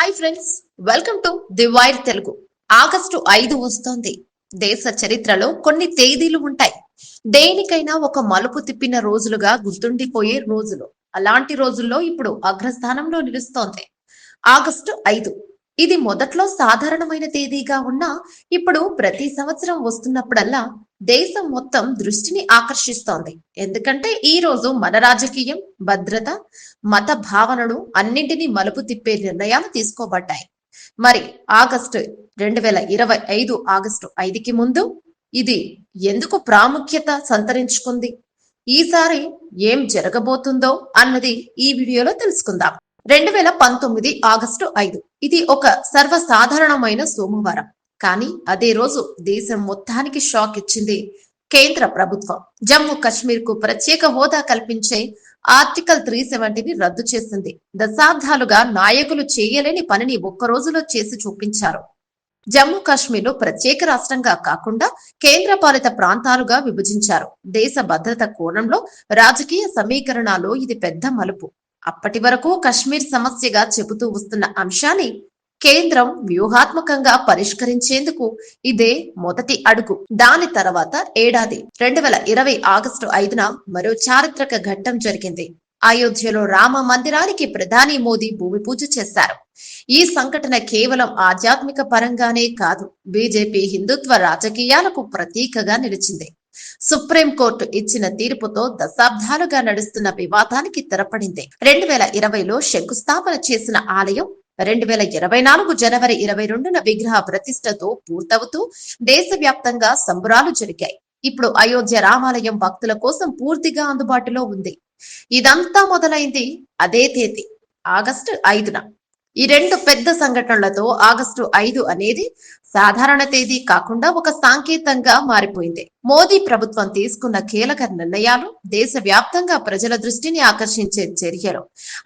Hi friends welcome to the wire Telugu. August ఐదు వస్తోంది. దేశ చరిత్రలో కొన్ని తేదీలు ఉంటాయి. దేనికైనా ఒక మలుపు తిప్పిన రోజులుగా గుర్తుండిపోయే రోజులు. అలాంటి రోజుల్లో ఇప్పుడు అగ్రస్థానంలో నిలుస్తోంది. ఆగస్టు ఐదు. ఇది మొదట్లో సాధారణమైన తేదీగా ఉన్నా ఇప్పుడు ప్రతి సంవత్సరం వస్తున్నప్పుడల్లా దేశం మొత్తం దృష్టిని ఆకర్షిస్తోంది. ఎందుకంటే ఈ రోజు మన రాజకీయం భద్రత మత భావనను అన్నింటినీ మలుపు తిప్పే నిర్ణయాలు తీసుకోబడ్డాయి. మరి ఆగస్టు రెండు వేల ఇరవై ఐదు ఆగస్టు ఐదుకి ముందు ఇది ఎందుకు ప్రాముఖ్యత సంతరించుకుంది? ఈసారి ఏం జరగబోతుందో అన్నది ఈ వీడియోలో తెలుసుకుందాం. రెండు వేల పంతొమ్మిది ఆగస్టు ఐదు. ఇది ఒక సర్వసాధారణమైన సోమవారం. కానీ అదే రోజు దేశం మొత్తానికి షాక్ ఇచ్చింది కేంద్ర ప్రభుత్వం. జమ్మూ కశ్మీర్కు ప్రత్యేక హోదా కల్పించే ఆర్టికల్ త్రీ సెవెంటీని రద్దు చేసింది. దశాబ్దాలుగా నాయకులు చేయలేని పనిని ఒక్క రోజులో చేసి చూపించారు. జమ్మూ కాశ్మీర్ను ప్రత్యేక రాష్ట్రంగా కాకుండా కేంద్ర పాలిత ప్రాంతాలుగా విభజించారు. దేశ భద్రత కోణంలో రాజకీయ సమీకరణాలు ఇది పెద్ద మలుపు. అప్పటి వరకు కశ్మీర్ సమస్యగా చెబుతూ వస్తున్న అంశాన్ని కేంద్రం వ్యూహాత్మకంగా పరిష్కరించేందుకు ఇదే మొదటి అడుగు. దాని తర్వాత ఏడాది రెండు వేల ఇరవై ఆగస్టు ఐదున మరో చారిత్రక ఘట్టం జరిగింది. అయోధ్యలో రామ మందిరానికి ప్రధాని మోదీ భూమి పూజ చేశారు. ఈ సంఘటన కేవలం ఆధ్యాత్మిక పరంగానే కాదు బీజేపీ హిందుత్వ రాజకీయాలకు ప్రతీకగా నిలిచింది. సుప్రీంకోర్టు ఇచ్చిన తీర్పుతో దశాబ్దాలుగా నడుస్తున్న వివాదానికి తెరపడింది. రెండు వేల ఇరవైలో శంకుస్థాపన చేసిన ఆలయం రెండు వేల ఇరవై నాలుగు జనవరి ఇరవై రెండున విగ్రహ ప్రతిష్టతో పూర్తవుతూ దేశవ్యాప్తంగా సంబురాలు జరిగాయి. ఇప్పుడు అయోధ్య రామాలయం భక్తుల కోసం పూర్తిగా అందుబాటులో ఉంది. ఇదంతా మొదలైంది అదే తేదీ ఆగస్టు ఐదున. ఈ రెండు పెద్ద సంఘటనలతో ఆగస్టు ఐదు అనేది సాధారణ తేదీ కాకుండా ఒక సాంకేతంగా మారిపోయింది. మోదీ ప్రభుత్వం తీసుకున్న కీలక నిర్ణయాలు దేశవ్యాప్తంగా ప్రజల దృష్టిని ఆకర్షించే చర్యలు.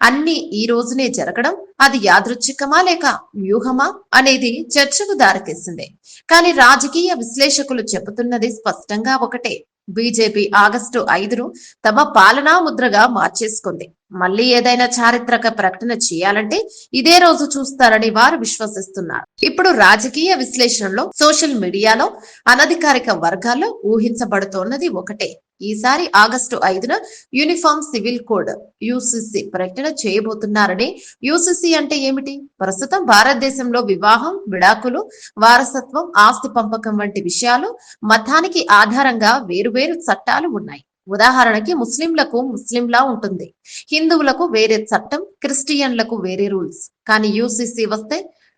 అన్ని ఈ రోజునే జరగడం అది యాదృచ్ఛికమా లేక వ్యూహమా అనేది చర్చకు దారితీసింది. కానీ రాజకీయ విశ్లేషకులు చెబుతున్నది స్పష్టంగా ఒకటే. బీజేపీ ఆగస్టు ఐదును తమ పాలనా ముద్రగా మార్చేసుకుంది. మళ్ళీ ఏదైనా చారిత్రక ప్రకటన చేయాలంటే ఇదే రోజు చూస్తారని వారు విశ్వసిస్తున్నారు. ఇప్పుడు రాజకీయ విశ్లేషణలో సోషల్ మీడియాలో అనధికారిక వర్గాల్లో ఊహించబడుతోన్నది ఒకటే. ఈసారి ఆగస్టు ఐదున యూనిఫామ్ సివిల్ కోడ్ యూసిసి ప్రకటన చేయబోతున్నారని. యూసిసి అంటే ఏమిటి? ప్రస్తుతం భారతదేశంలో వివాహం విడాకులు వారసత్వం ఆస్తి పంపకం వంటి విషయాలు మతానికి ఆధారంగా వేరువేరు చట్టాలు ఉన్నాయి. ఉదాహరణకి ముస్లింలకు ముస్లింలా ఉంటుంది. హిందువులకు వేరే చట్టం క్రిస్టియన్లకు వేరే రూల్స్. కానీ యూసిసి వస్తే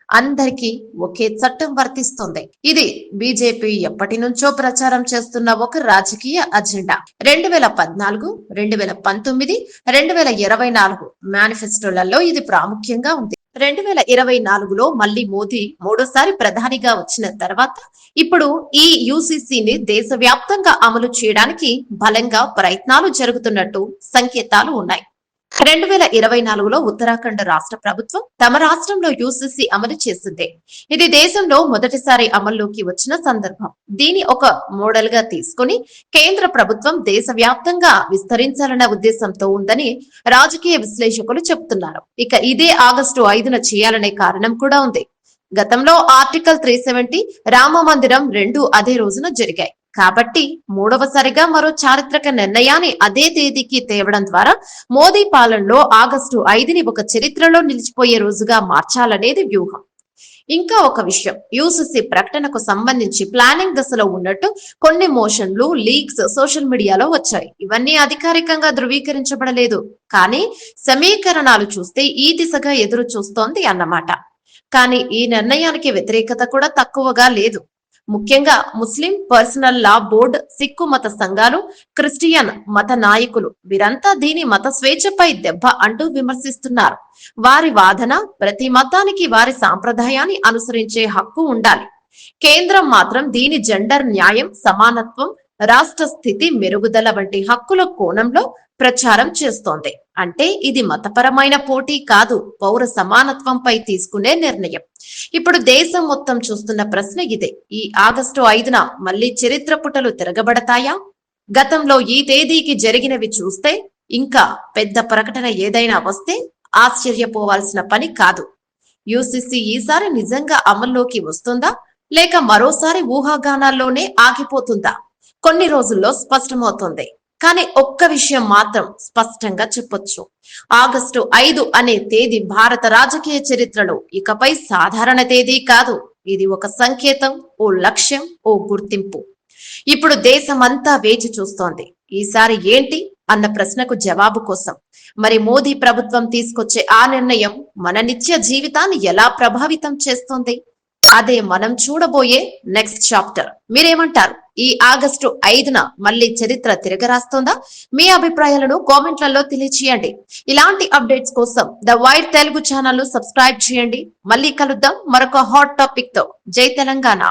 అందరికీ ఒకే చట్టం వర్తిస్తుంది. ఇది బీజేపీ ఎప్పటి నుంచో ప్రచారం చేస్తున్న ఒక రాజకీయ అజెండా. రెండు వేల పద్నాలుగు రెండు వేల పంతొమ్మిది రెండు వేల ఇరవై నాలుగు మేనిఫెస్టోలలో ఇది ప్రాముఖ్యంగా ఉంది. రెండు వేల ఇరవై నాలుగులో మళ్ళీ మోదీ మూడోసారి ప్రధానిగా వచ్చిన తర్వాత ఇప్పుడు ఈ యూసీసీని దేశవ్యాప్తంగా అమలు చేయడానికి బలంగా ప్రయత్నాలు జరుగుతున్నట్టు సంకేతాలు ఉన్నాయి. రెండు వేల ఇరవై నాలుగులో ఉత్తరాఖండ్ రాష్ట్ర ప్రభుత్వం తమ రాష్ట్రంలో యూసీసీ అమలు చేసింది. ఇది దేశంలో మొదటిసారి అమల్లోకి వచ్చిన సందర్భం. దీని ఒక మోడల్గా తీసుకుని కేంద్ర ప్రభుత్వం దేశవ్యాప్తంగా విస్తరించాలన్న ఉద్దేశంతో ఉందని రాజకీయ విశ్లేషకులు చెబుతున్నారు. ఇక ఇదే ఆగస్టు ఐదున చేయాలనే కారణం కూడా ఉంది. గతంలో ఆర్టికల్ త్రీ సెవెంటీ రామ మందిరం రెండు అదే రోజున జరిగాయి. కాబట్టి మూడవసారిగా మరో చారిత్రక నిర్ణయాన్ని అదే తేదీకి తేవడం ద్వారా మోదీ పాలనలో ఆగస్టు ఐదుని ఒక చరిత్రలో నిలిచిపోయే రోజుగా మార్చాలనేది వ్యూహం. ఇంకా ఒక విషయం యూసీసీ ప్రకటనకు సంబంధించి ప్లానింగ్ దశలో ఉన్నట్టు కొన్ని మోషన్లు లీక్స్ సోషల్ మీడియాలో వచ్చాయి. ఇవన్నీ అధికారికంగా ధృవీకరించబడలేదు. కానీ సమీకరణాలు చూస్తే ఈ దిశగా ఎదురు చూస్తోంది అన్నమాట. కానీ ఈ నిర్ణయానికి వ్యతిరేకత కూడా తక్కువగా లేదు. ముఖ్యంగా Muslim personal law board Sikh మత సంఘాలు క్రిస్టియన్ మత నాయకులు వీరంతా దీని మత స్వేచ్ఛపై దెబ్బ అంటూ విమర్శిస్తున్నారు. వారి వాదన ప్రతి మతానికి వారి సాంప్రదాయాన్ని అనుసరించే హక్కు ఉండాలి. కేంద్రం మాత్రం దీని జెండర్ న్యాయం సమానత్వం రాష్ట్ర స్థితి మెరుగుదల వంటి హక్కుల కోణంలో ప్రచారం చేస్తోంది. అంటే ఇది మతపరమైన పోటీ కాదు పౌర సమానత్వంపై తీసుకునే నిర్ణయం. ఇప్పుడు దేశం మొత్తం చూస్తున్న ప్రశ్న ఇదే. ఈ ఆగస్టు ఐదున మళ్ళీ చరిత్ర పుటలు తిరగబడతాయా? గతంలో ఈ తేదీకి జరిగినవి చూస్తే ఇంకా పెద్ద ప్రకటన ఏదైనా వస్తే ఆశ్చర్యపోవాల్సిన పని కాదు. యూసీసీ ఈసారి నిజంగా అమల్లోకి వస్తుందా? లేక మరోసారి ఊహాగానాల్లోనే ఆగిపోతుందా? కొన్ని రోజుల్లో స్పష్టమవుతుంది. కానీ ఒక్క విషయం మాత్రం స్పష్టంగా చెప్పొచ్చు. ఆగస్టు ఐదు అనే తేదీ భారత రాజకీయ చరిత్రలో ఇకపై సాధారణ తేదీ కాదు. ఇది ఒక సంకేతం ఓ లక్ష్యం ఓ గుర్తింపు. ఇప్పుడు దేశమంతా వేచి చూస్తోంది. ఈసారి ఏంటి? అన్న ప్రశ్నకు జవాబు కోసం. మరి మోదీ ప్రభుత్వం తీసుకొచ్చే ఆ నిర్ణయం మన నిత్య జీవితాన్ని ఎలా ప్రభావితం చేస్తోంది? అదే మనం చూడబోయే నెక్స్ట్ చాప్టర్. మీరేమంటారు? ఈ ఆగస్టు ఐదున మళ్ళీ చరిత్ర తిరగరాస్తోందా? మీ అభిప్రాయాలను కామెంట్లలో తెలియచేయండి. ఇలాంటి అప్డేట్స్ కోసం the white Telugu channel subscribe చేయండి. మళ్ళీ కలుద్దాం మరొక హాట్ టాపిక్తో జై తెలంగాణ.